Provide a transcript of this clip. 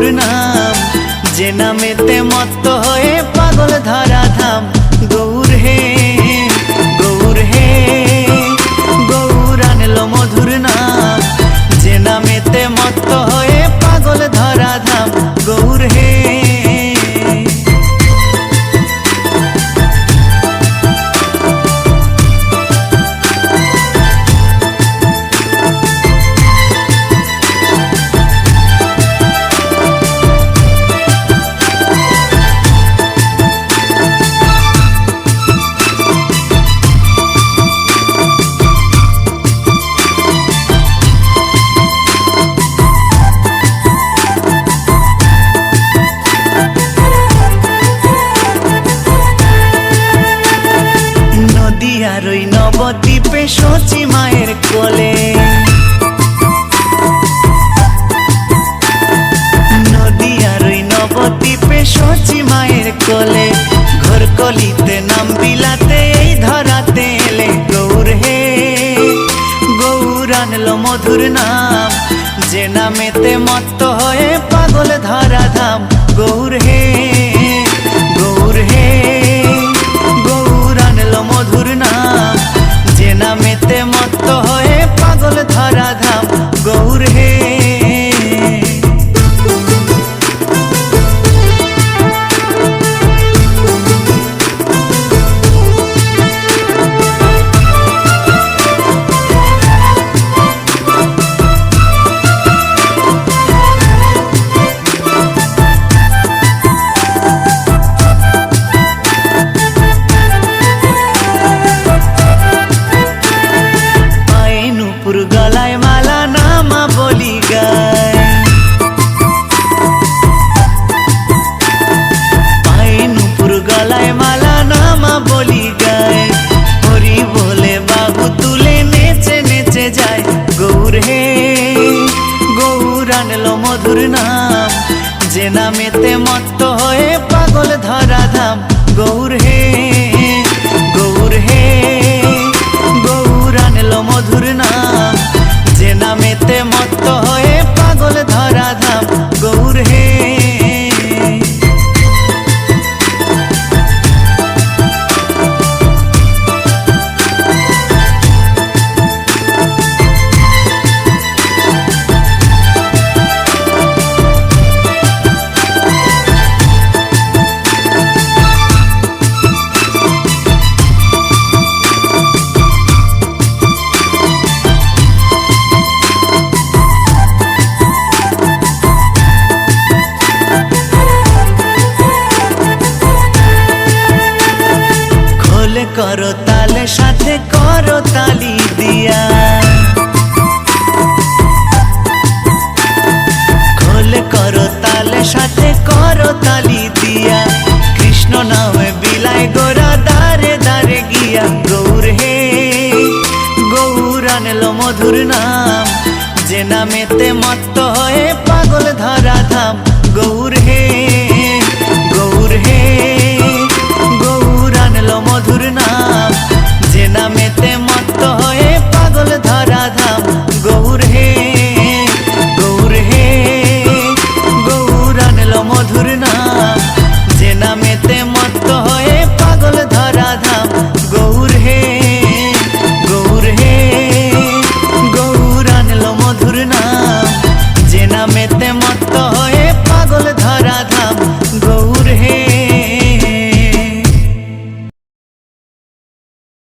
ஒரு நாள் নবদ্বীপে সচি মায়ের কোলে। নদীয়ার নবদ্বীপে সচি মায়ের কোলে। ঘর কলিতে নাম বিলাতে, এই ধরাতে এলে গৌর হে। গৌর আনলো মধুর নাম, যে নামেতে মত্ত নামেতে মত্ত হয়ে যে নামেতে মত্ত সাথে করো তালি দিয়া। খোল করো তালে, সাথে করো তালি দিয়া। কৃষ্ণ নামে বিলাই গোরা দারে দারে গিয়া গৌর হে। গৌর আনলো মধুর নাম, যে নামেতে মত্ত হয়ে পাগল ধরা ধাম। গৌর মত্ত হয়ে